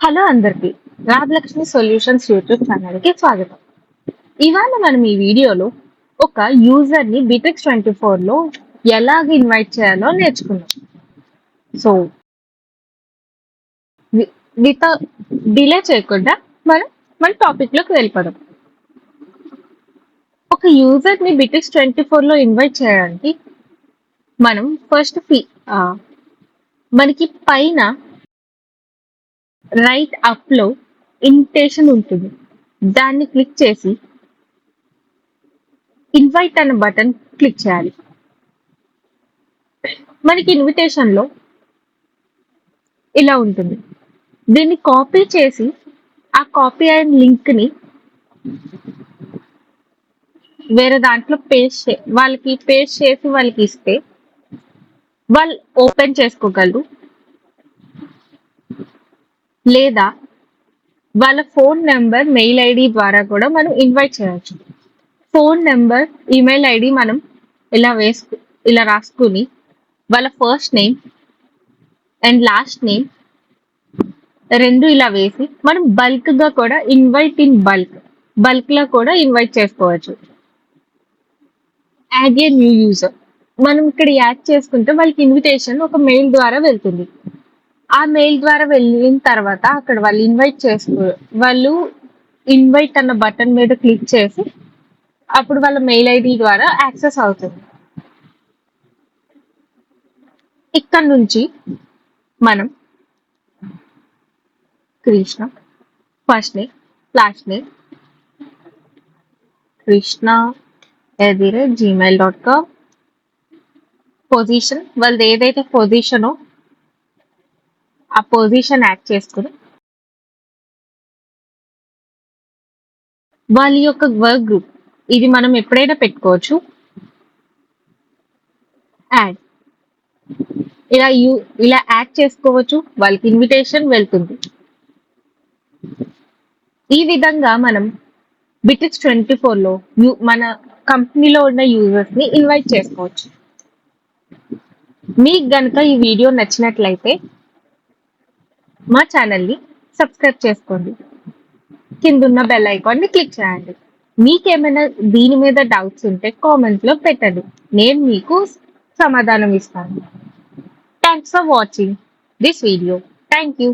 Hello అందరికీ Rajalakshmi solutions YouTube ఛానల్కి స్వాగతం. ఇవాళ మనం ఈ వీడియోలో ఒక యూజర్ని బిటెక్స్ ట్వంటీ ఫోర్లో ఎలాగ ఇన్వైట్ చేయాలో నేర్చుకున్నాం సో విత్ డిలే చేయకుండా మనం మన టాపిక్లోకి వెళ్ళిపోదాం. ఒక యూజర్ని బిటెక్స్ ట్వంటీ ఫోర్లో ఇన్వైట్ చేయడానికి మనం ఫస్ట్ ఫీ మనకి పైన రైట్ అప్లో ఇన్విటేషన్ ఉంటుంది. దాన్ని క్లిక్ చేసి ఇన్వైట్ అన్న బటన్ క్లిక్ చేయాలి. మనకి ఇన్విటేషన్లో ఇలా ఉంటుంది. దీన్ని కాపీ చేసి ఆ కాపీ అయిన లింక్ని వేరే దాంట్లో పేస్ట్ చే వాళ్ళకి పేస్ట్ చేసి వాళ్ళకి ఇస్తే వాళ్ళు ఓపెన్ చేసుకోగలరు. లేదా వాళ్ళ ఫోన్ నెంబర్ మెయిల్ ఐడి ద్వారా కూడా మనం ఇన్వైట్ చేయవచ్చు ఫోన్ నెంబర్ ఈమెయిల్ ఐడి మనం ఇలా వేసుకు ఇలా రాసుకుని వాళ్ళ first name and last name రెండు ఇలా వేసి మనం బల్క్గా కూడా ఇన్వైట్ ఇన్ బల్క్. బల్క్లో కూడా ఇన్వైట్ చేసుకోవచ్చు. Add a new user. మనం ఇక్కడ యాడ్ చేసుకుంటే వాళ్ళకి ఇన్విటేషన్ ఒక మెయిల్ ద్వారా వెళ్తుంది. ఆ మెయిల్ ద్వారా వెళ్ళిన తర్వాత అక్కడ వాళ్ళు ఇన్వైట్ చేసుకో వాళ్ళు ఇన్వైట్ అన్న బటన్ మీద క్లిక్ చేసి అప్పుడు వాళ్ళ మెయిల్ ఐడి ద్వారా యాక్సెస్ అవుతుంది. ఇక్కడ నుంచి మనం Krishna first name last name Krishna ఎదిరే Gmail dot com position వాళ్ళది ఏదైతే పొజిషనో ఆ పొజిషన్ యాడ్ చేసుకుని వాళ్ళ యొక్క వర్క్ గ్రూప్ ఇది మనం ఎప్పుడైనా పెట్టుకోవచ్చు. యాడ్ ఇలా యూ ఇలా యాడ్ చేసుకోవచ్చు వాళ్ళకి ఇన్విటేషన్ వెళ్తుంది. ఈ విధంగా మనం బిటిక్స్ ట్వంటీ ఫోర్లో యూ మన కంపెనీలో ఉన్న యూజర్స్ని ఇన్వైట్ చేసుకోవచ్చు. మీకు గనుక ఈ వీడియో నచ్చినట్లయితే మా ఛానల్ని సబ్స్క్రైబ్ చేసుకోండి. కిందున్న బెల్ ఐకాన్ని క్లిక్ చేయండి. మీకేమైనా దీని మీద డౌట్స్ ఉంటే కామెంట్లో పెట్టండి. నేను మీకు సమాధానం ఇస్తాను. Thanks for watching this video thank you